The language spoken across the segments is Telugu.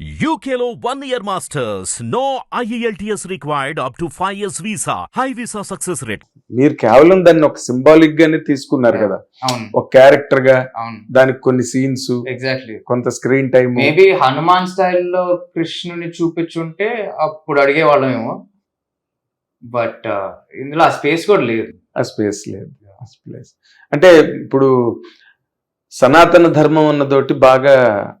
One year masters. No E IELTS required up to 5 years visa. High visa success rate. మీరు కేవలం దాన్ని ఒక సింబాలిక్ గానే తీసుకున్నారు కదా. అవును. ఒక క్యారెక్టర్గా. అవును. దానికి కొన్ని సీన్స్ ఎగ్జాక్ట్లీ కొంత స్క్రీన్ టైం మేబీ హనుమాన్ స్టైల్లో కృష్ణుని చూపించుంటే అప్పుడు అడిగేవాళ్ళమేమో. బట్ ఇందులో ఆ స్పేస్ కూడా లేదు. ఆ స్పేస్ లేదు. ఆ స్పేస్ అంటే ఇప్పుడు సనాతన ధర్మం అన్నదోటి బాగా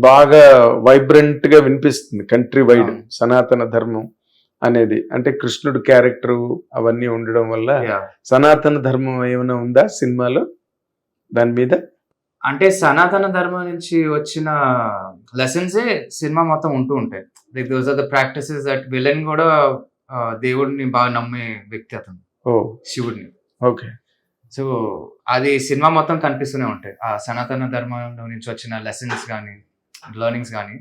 బాగా వైబ్రెంట్గా వినిపిస్తుంది కంట్రీ వైడ్. సనాతన ధర్మం అనేది. అంటే కృష్ణుడు క్యారెక్టర్ అవన్నీ ఉండడం వల్ల. సనాతన ధర్మం ఏమైనా ఉందా సినిమాలో? దాని మీద? అంటే సనాతన ధర్మం నుంచి వచ్చిన లెసన్సే సినిమా మొత్తం ఉంటూ ఉంటాయి. Like those are the practices that villain కూడా దేవుడిని బాగా నమ్మే వ్యక్తి అతను. ఓ. శివుడిని. ఓకే. సో అది సినిమా మొత్తం కనిపిస్తూనే ఉంటాయి. ఆ సనాతన ధర్మంలో నుంచి వచ్చిన లెసన్స్ కానీ లెర్నింగ్స్ కానీ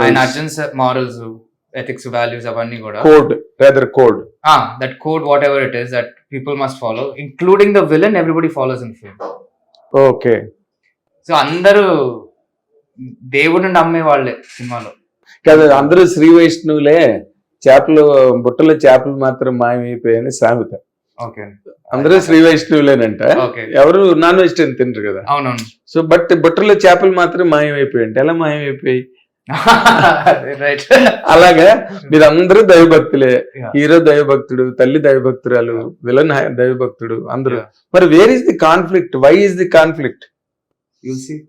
ఆయన అర్జున్స్ మారల్స్ ఎథిక్స్ వాల్యూస్ అవన్నీ కూడా code rather code that code whatever it is that people must follow including the villain everybody follows in film okay so అందరూ దేవుడిని నమ్మే వాళ్ళే సినిమాలో. కదా అందరూ శ్రీ వైష్ణవులే చేపలు బుట్టలో చేపలు మాత్రం మాయమైపోయాయని సామెత. అందరూ శ్రీ వైష్ణవులేనంట. ఎవరు నాన్ వెజిటేరియన్ తినరు కదా. అవునవును. సో బట్ బుట్టలో చేపలు మాత్రం మాయమైపోయాయి ఎలా మాయమైపోయాయి? రైట్. అలాగా మీరు అందరూ దైవభక్తులే. హీరో దైవభక్తుడు తల్లి దైవభక్తురాలు. విలన్ దైవభక్తుడు అందరూ. మరి where is the conflict why is the conflict you see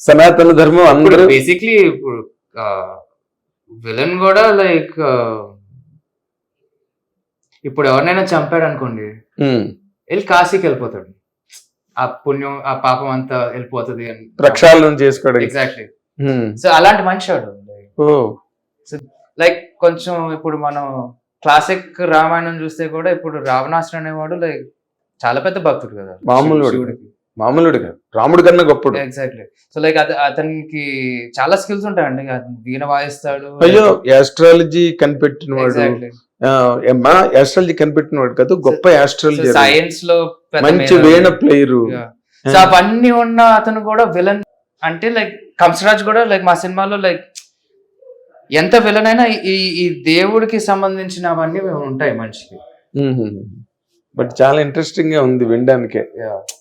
సనాతన ధర్మం అందరూ బేసిక్లీ ఇప్పుడు విలన్ కూడా లైక్ ఇప్పుడు ఎవరినైనా చంపాడు అనుకోండి వెళ్ళి కాశీకి వెళ్ళిపోతాడు. ఆ పుణ్యం ఆ పాపం అంతా వెళ్ళిపోతుంది అని. ప్రక్షాళన చేసుకోవడానికి ఎగ్జాక్ట్లీ సో అలాంటి మనిషి వాడు ఓ లైక్ కొంచెం ఇప్పుడు మనం క్లాసిక్ రామాయణం చూస్తే కూడా ఇప్పుడు రావణాసుడు అనేవాడు లైక్ చాలా పెద్ద భక్తుడు కదా. మామూలు మామూలుడు కాదు. రాముడు కన్నా గొప్పడు. ఎగ్జాక్ట్లీ సో లైక్ అతనికి చాలా స్కిల్స్ ఉంటాయండి. అతను వీణ వాయిస్తాడు అయ్యో యాస్ట్రాలజీ కనిపెట్టిన వాడు ఎగ్జాక్ట్లీ యాస్ట్రాలజీ కనిపెట్టిన వాడు కాదు గొప్ప యాస్ట్రాలజీ సైన్స్లో మంచి. వీణ ప్లేయరు. సో అవన్నీ ఉన్న అతను కూడా విలన్ అంటే లైక్ కంసరాజ్ కూడా లైక్ మా సినిమాలో లైక్ ఎంత విలన్ అయినా ఈ ఈ దేవుడికి సంబంధించినవన్నీ ఉంటాయి మనిషికి. బట్ చాలా ఇంట్రెస్టింగ్గా ఉంది వినడానికే.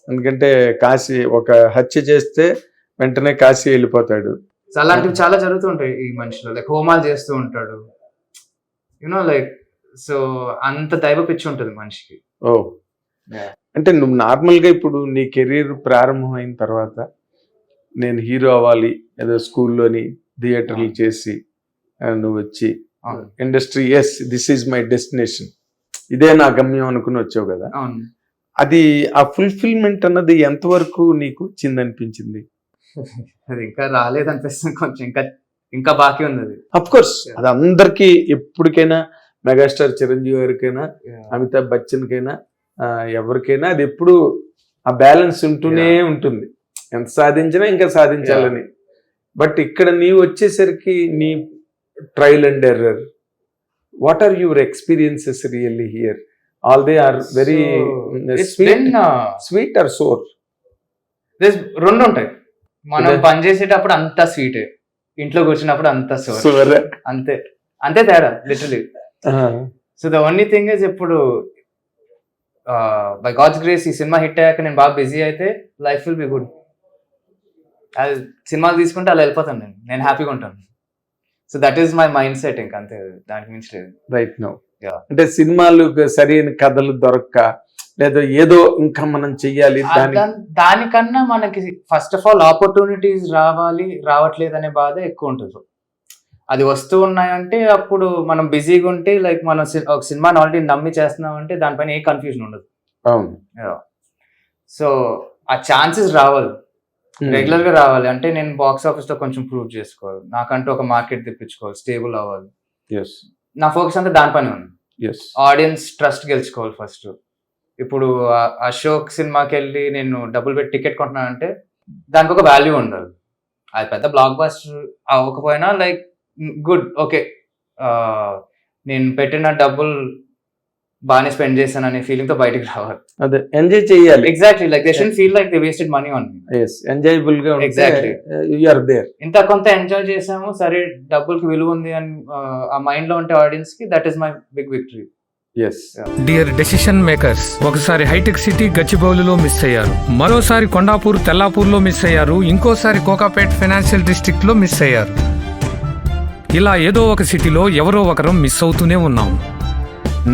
ఎందుకంటే కాశీ ఒక హత్య చేస్తే వెంటనే కాశీ వెళ్ళిపోతాడు. అలాంటివి చాలా జరుగుతుంటాయి ఈ మనిషిలో. లైక్ హోమాలు చేస్తూ ఉంటాడు. యునో లైక్ సో అంత దైవ పిచ్చి ఉంటుంది మనిషికి. ఓ. అంటే నువ్వు నార్మల్గా ఇప్పుడు నీ కెరీర్ ప్రారంభం అయిన తర్వాత నేను హీరో అవ్వాలి ఏదో స్కూల్లోని థియేటర్లు చేసి ఆ, నువ్వు వచ్చి అవును. Industry yes this is my destination ఇదే నా గమ్యం అనుకుని వచ్చావు కదా? అవును. అది ఆ ఫుల్ఫిల్మెంట్ అన్నది ఎంతవరకు నీకు వచ్చిందనిపించింది? అది ఇంకా రాలేదు అనిపిస్తుంది కొంచెం ఇంకా ఇంకా బాకీ ఉంది అది అఫ్ కోర్స్ అది అందరికీ ఎప్పటికైనా మెగాస్టార్ చిరంజీవి గారికైనా అమితాబ్ బచ్చన్ కైనా ఎవరికైనా అది ఎప్పుడు ఆ బ్యాలెన్స్ ఉంటూనే ఉంటుంది. ఎంత సాధించినా ఇంకా సాధించాలని. బట్ ఇక్కడ నీవు వచ్చేసరికి నీ trial and error what are your experiences really here all they are very sweet sweet or sour రెండు ఉంటాయి. మనం ఇదే. పని చేసేటప్పుడు అంతా స్వీట్ ఇంట్లో కూర్చున్నప్పుడు అంతా సోర్ అంతే. అంతే తేడా literally so the only thing is ఇప్పుడు బై గాడ్స్ గ్రేస్ ఈ సినిమా హిట్ అయ్యాక నేను బాగా బిజీ అయితే లైఫ్ విల్ బి గుడ్. అది సినిమాలు తీసుకుంటే అలా వెళ్ళిపోతాను నేను. నేను హ్యాపీగా ఉంటాను. So that is my mindset ఇంక అంతే దానికి మించి లేదు. Right no. అంటే సినిమాలు సరైన కథలు దొరక్క లేదా ఏదో ఇంకా మనం చెయ్యాలి దానికన్నా మనకి ఫస్ట్ ఆఫ్ ఆల్ ఆపర్చునిటీస్ రావాలి రావట్లేదు అనే బాధ ఎక్కువ ఉంటుంది. అది వస్తూ ఉన్నాయంటే అప్పుడు మనం బిజీగా ఉంటే లైక్ మనం ఒక సినిమాని ఆల్రెడీ నమ్మి చేస్తున్నాం అంటే దానిపైన ఏ కన్ఫ్యూజన్ ఉండదు. అవును. సో ఆ ఛాన్సెస్ రావాలి. రెగ్యులర్గా రావాలి. అంటే నేను బాక్స్ ఆఫీస్లో కొంచెం ప్రూవ్ చేసుకోవాలి. నాకంటూ ఒక మార్కెట్ తెప్పించుకోవాలి. స్టేబుల్ అవ్వాలి. నా ఫోకస్ అంతా దానిపైన ఉంది. ఆడియన్స్ ట్రస్ట్ గెలుచుకోవాలి ఫస్ట్. ఇప్పుడు అశోక్ సినిమాకి వెళ్ళి నేను డబ్బులు పెట్టి టికెట్ కొంటున్నానంటే దానికి ఒక వాల్యూ ఉండాలి. అది పెద్ద బ్లాక్ బస్టర్ అవ్వకపోయినా లైక్ గుడ్ ఓకే నేను పెట్టిన డబ్బులు బాగానే స్పెండ్ చేశాను అనే ఫీలింగ్తో బయటకు రావాలి. అదే ఎంజాయ్ చేయాలి. Exactly like they should feel like they wasted money on me yes ఎంజాయబుల్గా ఉంటే Exactly. యూఆర్ దేర్ ఇంత కొంత ఎంజాయ్ చేసాము సరే డబ్బులకి విలువ ఉంది అని ఆ, మైండ్లో ఉంటే ఆడియన్స్కి that is my big victory yes dear decision makers ఒకసారి హైటెక్ సిటీ గచ్చిబౌలిలో మిస్ అయ్యారు. మరోసారి కొండాపూర్ తెల్లాపూర్లో మిస్ అయ్యారు. ఇంకోసారి కోకాపేట్ ఫైనాన్షియల్ డిస్ట్రిక్ట్లో మిస్ అయ్యారు. ఇలా ఏదో ఒక సిటీలో ఎవరో ఒకరం మిస్ అవుతూనే ఉన్నాం.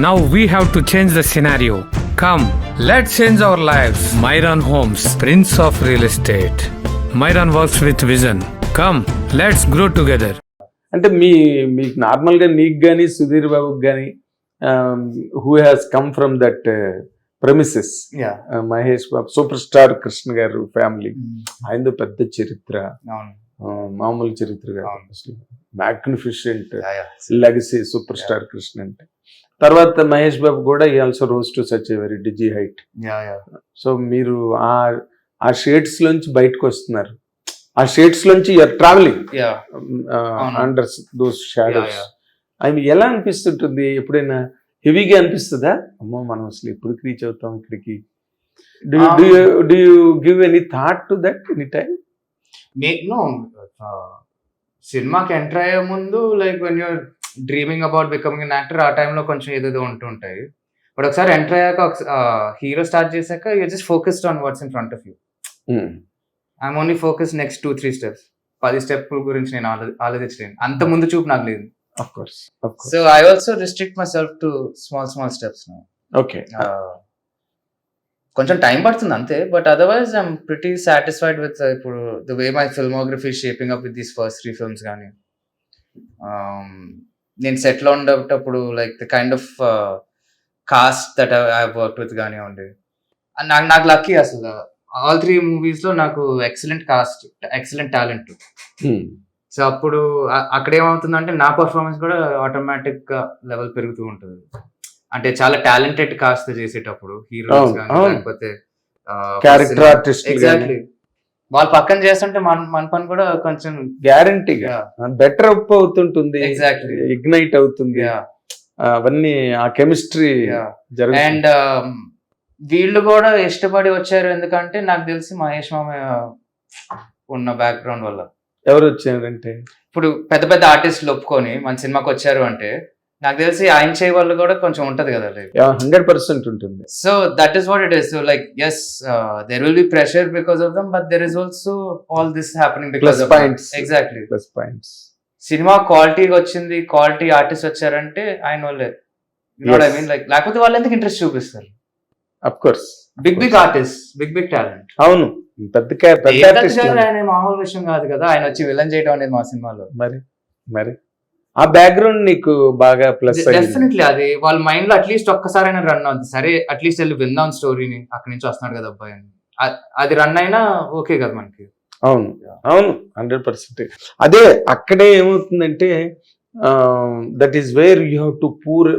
Now we have to change the scenario come let change our life Myron homes prince of real estate Myron works with vision come let's grow together అంటే మీ మీకు నార్మల్గా నీకు కానీ సుధీర్ బాబుకి కానీ who has come from that premises yeah Mahesh Babu super star Krishna గారు ఫ్యామిలీ ఆయనదో పెద్ద చరిత్ర. మామూలు చరిత్ర yeah. Legacy super star Krishna అంటే. తర్వాత మహేష్ బాబు కూడా ఈ also rose to such a very dizzy height. So మీరు ఆ ఆ షేడ్స్ లోంచి బయటకు వస్తున్నారు. ఆ షేడ్స్ లోంచి you're travelling. Under those shadows అవి ఎలా అనిపిస్తుంటుంది? ఎప్పుడైనా హెవీగా అనిపిస్తుందా? అమ్మో మనం అసలు ఎప్పుడు రీచ్ అవుతాం ఇక్కడికి? Um, do you give any thought to that any time may- no, uh, సినిమాకి ఎంటర్ అయ్యే ముందు like when you're dreaming about becoming an actor ఆ టైంలో కొంచెం ఏదేదో ఉంటుంటాయి. బట్ ఒకసారి ఎంటర్ అయ్యాక హీరో స్టార్ట్ చేశాక you just focused on what's in front of you I'm only focus next two three steps పది స్టెప్ గురించి నేను ఆలో- ఆలోచించలేను. అంత ముందు చూపు నాకు లేదు. So I also restrict myself to small small steps okay కొంచెం టైం పడుతుంది అంతే. But otherwise I'm pretty satisfied with ఇప్పుడు the way my filmography shaping up with these first three films కానీ నేను సెటిల్ ఉండేటప్పుడు like the kind of cast that I work with కానివ్వండి నాకు నాకు లక్కీ అసలు. ఆల్ త్రీ మూవీస్లో నాకు excellent cast excellent talent so అప్పుడు అక్కడ ఏమవుతుందంటే నా పర్ఫార్మెన్స్ కూడా ఆటోమేటిక్గా లెవెల్ పెరుగుతూ ఉంటుంది. అంటే చాలా టాలెంటెడ్ కాస్ట్ చేసేటప్పుడు హీరోస్. లేకపోతే క్యారెక్టర్ ఆర్టిస్ట్ ఎగ్జాక్ట్లీ వాళ్ళు పక్కన చేస్తుంటే మన మన పని కూడా కొంచెం గ్యారంటీగా బెటర్ అప్ అవుతుంటుంది Exactly. ఇగ్నైట్ అవుతుంది. అవన్నీ ఆ కెమిస్ట్రీ అండ్ వీళ్ళు కూడా ఇష్టపడి వచ్చారు ఎందుకంటే నాకు తెలిసి మహేష్ మామయ్య ఉన్న బ్యాక్గ్రౌండ్ వల్ల. ఎవరు వచ్చారంటే? ఇప్పుడు పెద్ద పెద్ద ఆర్టిస్టులు ఒప్పుకొని మన సినిమాకి వచ్చారు అంటే నాకు తెలిసి ఆయన చేయ వాళ్ళు కూడా కొంచెం ఉంటది కదా హండ్రెడ్ పర్సెంట్ ఉంటుంది. So that is what it is. So like yes there will be pressure because of them but there is also all this happening because points exactly plus points cinema క్వాలిటీగా వచ్చింది క్వాలిటీ ఆర్టిస్ట్ వచ్చారంటే ఆయన వాళ్ళే ఐ. మీన్ లైక్ లేకపోతే వాళ్ళు ఎందుకు ఇంట్రెస్ట్ చూపిస్తారు? Of course big big artist big big talent అవును. పెద్ద పెద్ద ఆయన మామూలు విషయం కాదు కదా. ఆయన వచ్చి విలన్ చేయడం అనేది మా సినిమాలో. మరి మరి. ఆ బ్యాక్గ్రౌండ్ నీకు బాగా ప్లస్ డెఫినెట్లీ అది వాళ్ళ మైండ్లో అట్లీస్ట్ ఒక్కసారైనా రన్ అవుతుంది సరే అట్లీస్ట్ వెళ్ళి విందాం స్టోరీని అక్కడి నుంచి వస్తున్నాడు కదా అబ్బాయి అని. అది రన్ అయినా ఓకే కదా మనకి. అవును. అవును హండ్రెడ్ పర్సెంట్ అదే అక్కడే ఏమవుతుందంటే that is where you have to poor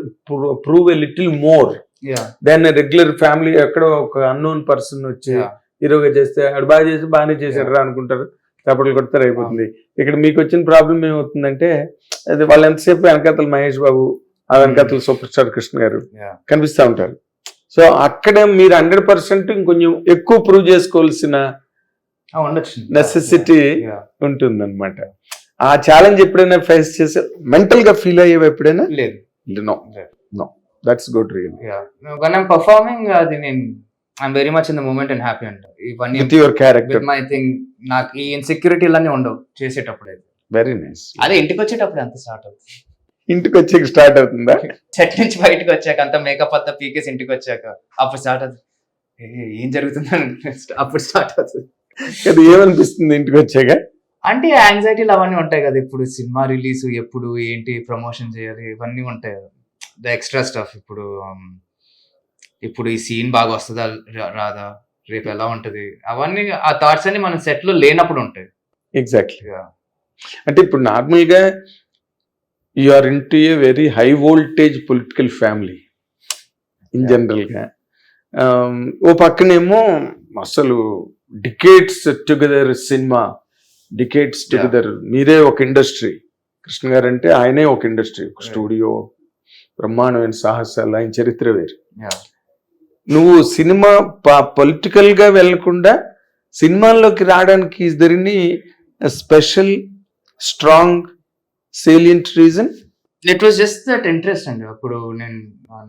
prove a little more yeah then regular family ఎక్కడో ఒక అన్నోన్ పర్సన్ వచ్చి హీరోగా చేస్తే ఆడు బాగా చేసి బాగానే చేశాడు రా అనుకుంటారు. చప్పట్లు కొడతారు అయిపోతుంది. ఇక్కడ మీకు వచ్చిన ప్రాబ్లం ఏమవుతుందంటే అది వాళ్ళు ఎంతసేపు వెనకాతలు మహేష్ బాబు ఆ వెనకాతలు సూపర్ స్టార్ కృష్ణ గారు. కనిపిస్తూ ఉంటారు. సో అక్కడ మీరు హండ్రెడ్ పర్సెంట్ ఇంకొంచెం ఎక్కువ ప్రూవ్ చేసుకోవాల్సిన నెసెసిటీ. ఉంటుందన్నమాట. ఆ ఛాలెంజ్ ఎప్పుడైనా ఫేస్ చేసి మెంటల్గా ఫీల్ అయ్యేవి ఎప్పుడైనా? లేదు. No no that's good real performing అది నేను I'm very much in the moment and happy అంట. ఇవన్నీ with your character my thing నాకు ఈ ఇన్సెక్యూరిటీలన్నీ ఉండవు చేసేటప్పుడు అయితే. వెరీ నైస్ అదే ఇంటికి వచ్చేటప్పుడు అంత స్టార్ట్ అవుతుంది. ఇంటికి వచ్చి స్టార్ట్ అవుతుందా? సెట్ నుంచి బయటకు వచ్చాక అంత మేకప్ అంతా పీకేసి ఇంటికి వచ్చాక అప్పుడు స్టార్ట్ అవుతుంది. ఏ, ఏం జరుగుతుందని అప్పుడు స్టార్ట్ అవుతుంది. అది ఏమనిపిస్తుంది ఇంటికి వచ్చాక అంటే యాంగ్జైటీలు అవన్నీ ఉంటాయి కదా ఇప్పుడు సినిమా రిలీజ్ ఎప్పుడు ఏంటి ప్రమోషన్ చేయాలి ఇవన్నీ ఉంటాయి కదా. ద ఎక్స్ట్రా స్టఫ్ ఇప్పుడు um, ఇప్పుడు ఈ సీన్ బాగా వస్తుందా రాదా రేపు ఎలా ఉంటది అవన్నీ ఆ థాట్స్ అన్ని మన సెట్లో లేనప్పుడు ఉంటాయి ఎగ్జాక్ట్లీ. అంటే ఇప్పుడు నార్మల్గా you are into a very high voltage political family in. జనరల్గా ఓ పక్కనేమో అసలు decades together cinema decades together మీరే ఒక ఇండస్ట్రీ కృష్ణ గారు అంటే ఆయనే ఒక ఇండస్ట్రీ ఒక. స్టూడియో బ్రహ్మాండమైన సాహసాలు ఆయన చరిత్ర వేరు. నువ్వు సినిమా పొలిటికల్గా వెళ్ళకుండా సినిమాల్లోకి రావడానికి there any special strong salient reason it was just that interest అండి. అప్పుడు నేను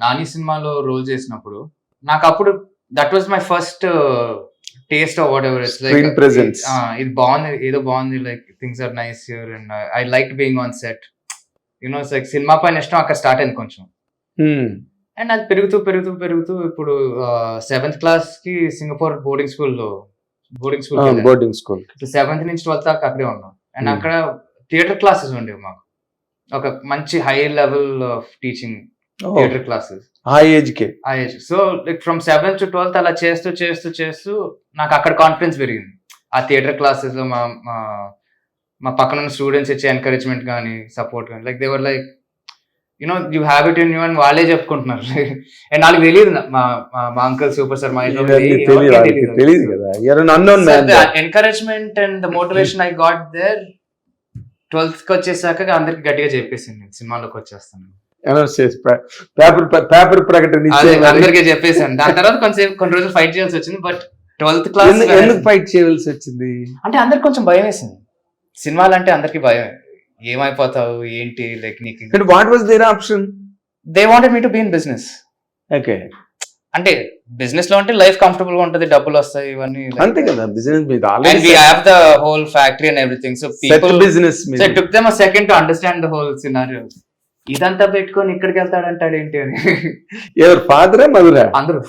నాని సినిమాలో రోల్ చేసినప్పుడు నాకు అప్పుడు that was my first taste of whatever it's presence. ఇది బాగుంది ఏదో బాగుంది like things are nice here and I like being on set you know like cinema పైన ఇష్టం అక్కడ స్టార్ట్ అయింది కొంచెం. అండ్ అది పెరుగుతూ పెరుగుతూ పెరుగుతూ ఇప్పుడు సెవెంత్ క్లాస్కి సింగపూర్ బోర్డింగ్ స్కూల్లో boarding school boarding school seventh నుంచి ట్వెల్త్ దాకా అక్కడే ఉన్నాం. And Hmm. అక్కడ థియేటర్ క్లాసెస్ ఉండేవి మాకు. ఒక మంచి high level of teaching theatre classes ఆ ఏజ్ కే. ఆ age so like from seventh to twelfth అలా చేస్తూ చేస్తూ చేస్తూ నాకు అక్కడ కాన్ఫిడెన్స్ పెరిగింది. ఆ థియేటర్ క్లాసెస్లో మా మా మా పక్కన ఉన్న స్టూడెంట్స్ ఇచ్చే ఎంకరేజ్మెంట్ కానీ సపోర్ట్ కానీ like they were like you know you have it in you అని వాళ్ళే చెప్పుకుంటున్నారు. అండ్ వాళ్ళకి తెలియదు మా మా- అంకల్ సూపర్ సార్ మా encouragement and the motivation I got there ట్వెల్త్కి వచ్చేసాక అందరికి గట్టిగా చెప్పేసింది నేను సినిమాలోకి వచ్చేస్తాను. అనౌన్స్ చేసి పేపర్ పేపర్ ప్రకటన. అందరికీ చెప్పేసాను దాని తర్వాత కొంచెం కొన్ని రోజులు ఫైట్ చేయాల్సి వచ్చింది బట్ ట్వెల్త్ క్లాస్ ఎందుకు ఫైట్ చేయవలసి వచ్చింది? అంటే అందరికి కొంచెం భయం వేసింది. సినిమాలు అంటే అందరికి భయం ఏమైపోతావు? ఏంటి? లైక్ నీకు what was there option they wanted me to be in business okay అంటే బిజినెస్లో అంటే లైఫ్ కంఫర్టబుల్గా ఉంటది డబ్బులు వస్తాయి ఇవన్నీ అంతే కదా బిజినెస్ మీద and we already have the whole factory and everything so people business so took them second to understand the whole scenario ఇదంతా పెట్టుకొని ఇక్కడికి వెళ్తాడంటాడు ఏంటి అని. ఎవరు? ఫాదరా మదరా అందరూ.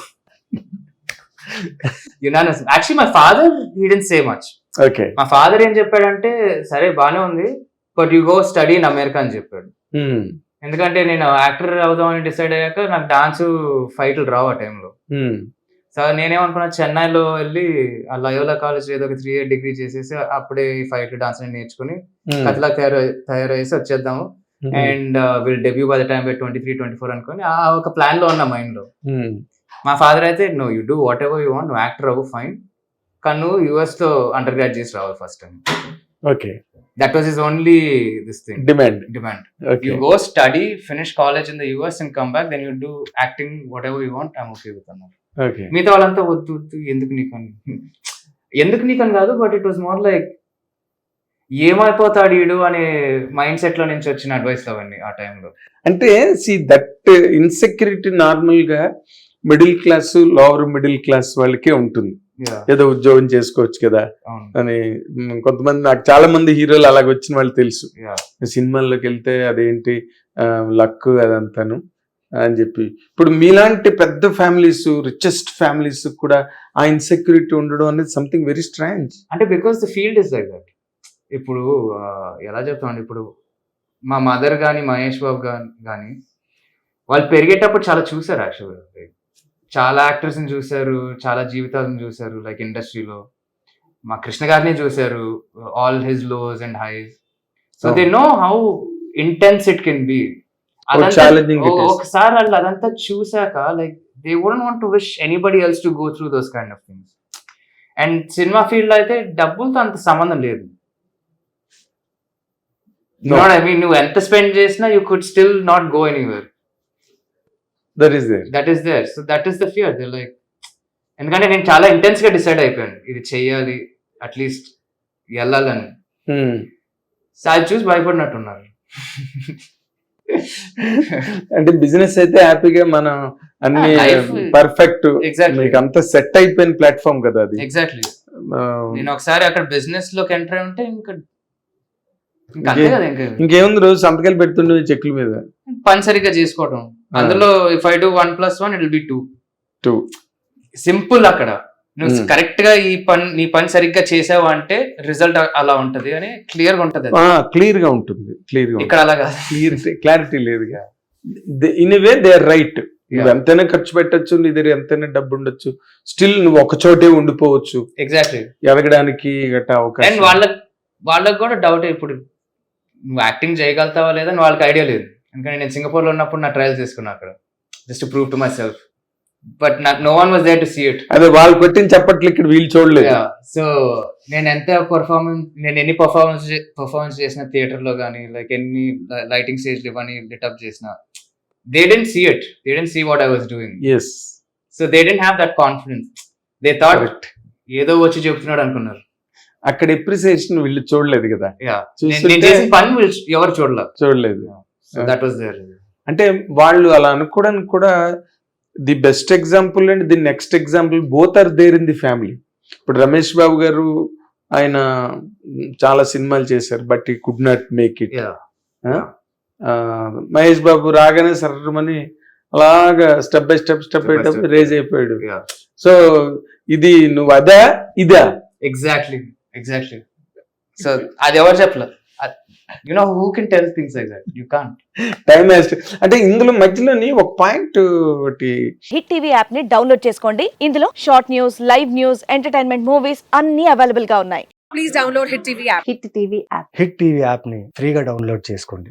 యునానస్ actually my father he didn't say much okay మా ఫాదర్ ఏం చెప్పాడంటే సరే బానే ఉంది. But you go study in America అని చెప్పాడు. Hmm. ఎందుకంటే నేను యాక్టర్ అవుదామని డిసైడ్ అయ్యాక నాకు డాన్స్ ఫైట్లు రావు ఆ టైంలో. సో నేనేమనుకున్నా చెన్నైలో వెళ్ళి ఆ లయోలా కాలేజ్ ఏదో ఒక త్రీ ఇయర్ డిగ్రీ చేసేసి అప్పుడే ఈ ఫైట్ డాన్స్ నేర్చుకుని Hmm. కథలా తయారు తయారయ్యేసి వచ్చేద్దాము. And will debut by the time twenty three twenty four అనుకొని ఆ ఒక ప్లాన్లో ఉన్న మైండ్లో Hmm. మా ఫాదర్ అయితే no you do whatever you want నువ్వు యాక్టర్ అవ్వు ఫైన్ కానీ నువ్వు యుఎస్లో అండర్ గ్రాడ్ చేసి రావాలి first time okay that was is only this thing demand demand you go study finish college in the US and come back then you do acting whatever you want I'm okay with అన్నారు ఓకే మిగతా వాళ్ళంతా వద్దు వద్దు ఎందుకు నీకు అని ఎందుకు నీకు అని కాదు but it was more like ఏమైపోతాడు ఈడు అనే మైండ్ సెట్లో నుంచి వచ్చిన అడ్వైస్ అవన్నీ ఆ టైంలో అంటే సి దట్ ఇన్సెక్యూరిటీ నార్మల్గా middle class lower middle class వాళ్ళకే ఉంటుంది. ఏదో ఉద్యోగం చేసుకోవచ్చు కదా అని కొంతమంది నాకు చాలా మంది హీరోలు అలాగ వచ్చిన వాళ్ళు తెలుసు. సినిమాల్లోకి వెళ్తే అదేంటి లక్ అదంతాను అని చెప్పి. ఇప్పుడు మీలాంటి పెద్ద ఫ్యామిలీస్ రిచెస్ట్ ఫ్యామిలీస్ కూడా ఆ ఇన్సెక్యూరిటీ ఉండడం అనేది సంథింగ్ వెరీ స్ట్రాంజ్ అంటే because the field is like that ఇప్పుడు ఎలా చెప్తామండి? ఇప్పుడు మా మదర్ కానీ మహేష్ బాబు కానీ వాళ్ళు పెరిగేటప్పుడు చాలా చూసారు యాక్చువల్గా చాలా యాక్టర్స్ని చూసారు చాలా జీవితాలను చూసారు లైక్ ఇండస్ట్రీలో. మా కృష్ణ గారిని చూసారు all his lows and highs. So they know how intense it can be. Is. ఒకసారి వాళ్ళు అదంతా చూసాక like they wouldn't want to wish anybody else to go through those kind of things. And cinema ఫీల్డ్లో అయితే డబ్బులతో అంత సంబంధం లేదు. ఐ మీన్ నువ్వు ఎంత స్పెండ్ చేసినా you could still not go anywhere. That is there that is there so that is the fear they like ఎందుకంటే నేను చాలా ఇంటెన్స్గా డిసైడ్ అయిపోయాను. ఇది చెయ్యాలి అట్లీస్ట్ వెళ్ళాలని. సో అది చూసి భయపడినట్టున్నారు. అంటే బిజినెస్ అయితే హ్యాపీగా మనం అన్ని Ah, పర్ఫెక్ట్ ఎగ్జాక్ట్లీ మీకు అంతా సెట్ అయిపోయిన ప్లాట్ఫామ్ కదా అది. ఎగ్జాక్ట్లీ ఆ, నేను ఒకసారి అక్కడ బిజినెస్లోకి ఎంటర్ అయి ఉంటే ఇంకా ఇంకేముంది రోజు సంతకాలు పెడుతుండే చెక్కుల మీద. పని సరిగ్గా చేసుకోవడం అందులో if I do one plus one it be two too simple అక్కడ. నువ్వు Hmm. కరెక్ట్గా ఈ పని నీ పని సరిగ్గా చేసావు అంటే రిజల్ట్ అలా ఉంటది అని క్లియర్గా ఉంటది. క్లియర్గా ఉంటుంది. క్లియర్గా ఇక్కడ అలా కాదు క్లియర్ క్లారిటీ లేదుగా. In way they are right నువ్వు ఎంతైనా ఖర్చు పెట్టొచ్చు నీ దగ్గర ఎంతైనా డబ్బు ఉండొచ్చు. స్టిల్ నువ్వు ఒక చోటే ఉండిపోవచ్చు. ఎగ్జాక్ట్లీ ఎదగడానికి గట్టా అండ్ అవకాశం వాళ్ళకి వాళ్ళకి కూడా డౌట్ ఇప్పుడు నువ్వు యాక్టింగ్ చేయగలుగుతావా లేదా అని వాళ్ళకి ఐడియా లేదు. ఎందుకంటే నేను సింగపూర్లో ఉన్నప్పుడు నా ట్రయల్ చేసుకున్నా అక్కడ. Just prove to myself but no one was there to see it అదే వాళ్ళు కొట్టిన చప్పట్లు ఇక్కడ వీళ్ళు చూడలేదు. సో నేను ఎంత పర్ఫార్మెన్స్ నేను ఎన్ని పర్ఫార్మెన్స్ పర్ఫార్మెన్స్ చేసిన థియేటర్లో కానీ లైక్ ఎన్ని లైటింగ్ స్టేజ్ ఇవన్నీ లిటప్ చేసిన they didn't see it they didn't see what I was doing yes so they didn't have that confidence they thought ఏదో వచ్చి చెప్తున్నాడు అనుకున్నారు. అక్కడ ఎప్రిసియేషన్ వీళ్ళు చూడలేదు కదా. పని ఎవరు చూడలేదు. చూడలేదు. సో దట్ వాస్ దేర్ అంటే వాళ్ళు అలా అనుకోవడానికి కూడా the best example and the next example both are there in the family. ఇప్పుడు రమేష్ బాబు గారు ఆయన చాలా సినిమాలు చేశారు but he could not make it Mahesh Babu రాగానే సర్రమని అలాగా step by step step by step. Rage అయిపోయాడు. సో ఇది నువ్వు అదా ఇదా? ఎగ్జాక్ట్లీ ఎగ్జాక్ట్లీ సో అది ఎవరు చెప్పలేదు? You know who can tell things like that you can't time waste అంటే ఇందులో మధ్యలోని ఒక పాయింట్ ఒకటి. హిట్ టీవీ యాప్ని డౌన్లోడ్ చేసుకోండి. ఇందులో short news live news entertainment movies అన్ని అవైలబుల్గా ఉన్నాయి. Please download Hit TV app. Hit TV app hit TV యాప్ని ఫ్రీగా డౌన్లోడ్ చేసుకోండి.